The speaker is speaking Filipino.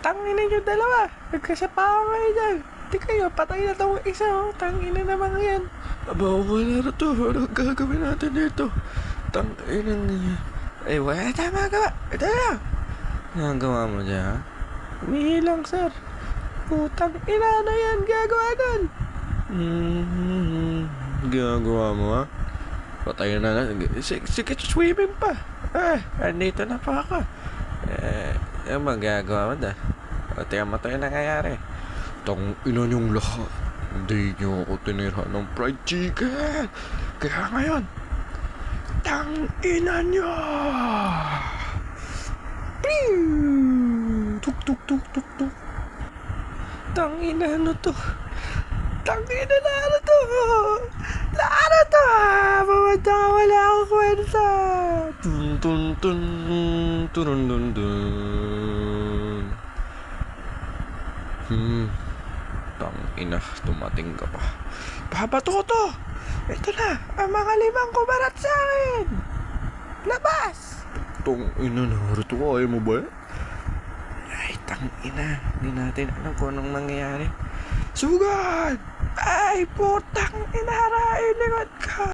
Tangina nyo dalawa. Nagkasapakan kayo dyan. Di kayo, patay na tong isa. Oh. Tangina naman yan. Aba, wala na to. Ano gagawin natin dito? Tangina niya. Eh, wala tayo magawa. Ito na. Ang gawa mo dyan, ha? Umihilang, sir. Putang ina na yan. Gagawa nun. Hmm, ginagawa mo, ha? Patay na lang. Sige, swimming pa. Eh, andito na pa ako. Eh, yung magagawa mo da? Mo to yung nangyayari. Tang ina niyong lahat. Hindi niyo ako tinira ng fried chicken. Kaya ngayon, tang ina niyo! Tuk, tuk, tuk, tuk, tuk. Tangina ano to? Tangina na ano to? Na ano to? Pumunta ka wala akong kwenta. Tun tun tun turun dun dun. Hmm. Tang ina, tumating ka pa. Babato ko to. Ito na, ang mga limang kumarat sa akin. Labas! Tong ina, narito ka. Ayaw mo ba? Ay, tang ina. Hindi natin alam kung anong nangyayari. Sugod! Ay, putang ina, harain likod ka.